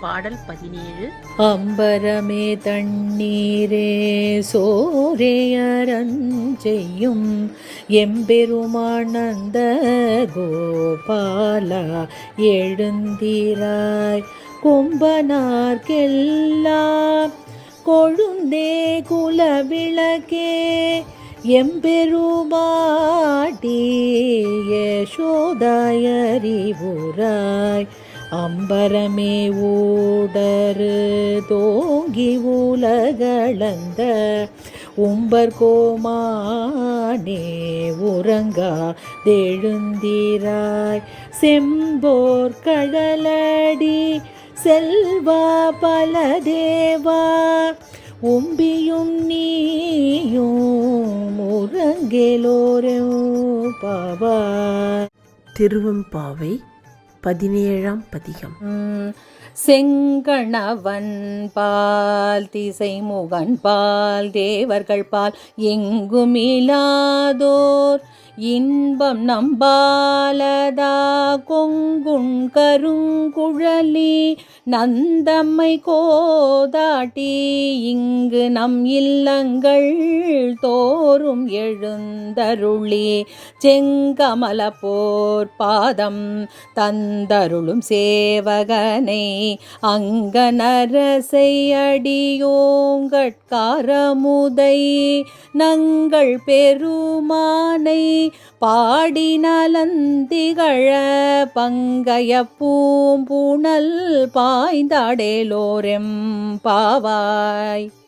பாடல் பதினேழு. அம்பரமே தண்ணீரே சோரேயரஞ்செய்யும் எம்பெருமானந்த கோபாலா எழுந்திராய். கொம்பனார்க்கெல்லாம் கொழுந்தே குலவிளக்கே எம்பெருமாட்டி யசோதாயறிவுராய். அம்பரமே ஊடரு தோங்கி உலகளந்த உம்பர் கோமானே உறங்கா தெழுந்திராய். செம்போர் கடலடி செல்வா பல தேவா. உம்பியும் நீ உறங்கேலோரும் பாவா திருவெம்பாவை பதினேழாம் பதிகம். செங்கணவன் பால் திசை முகன் பால் தேவர்கள் பால் எங்குமிலாதோர் இன்பம் நம்பாலதா கொங்குண் கருங்குழலி நந்தம்மை கோதாட்டி இங்கு நம் இல்லங்கள் தோறும் எழுந்தருளி செங்கமல போர் பாதம் தந்தருளும் சேவகனை அங்கனரசை அடியோங்கட்காரமுதை நங்கள் பெருமானை பாடினலந்திகழ பங்கைய பங்கய பூம்புணல் பாய்ந்தாடேலோரெம் பாவாய்.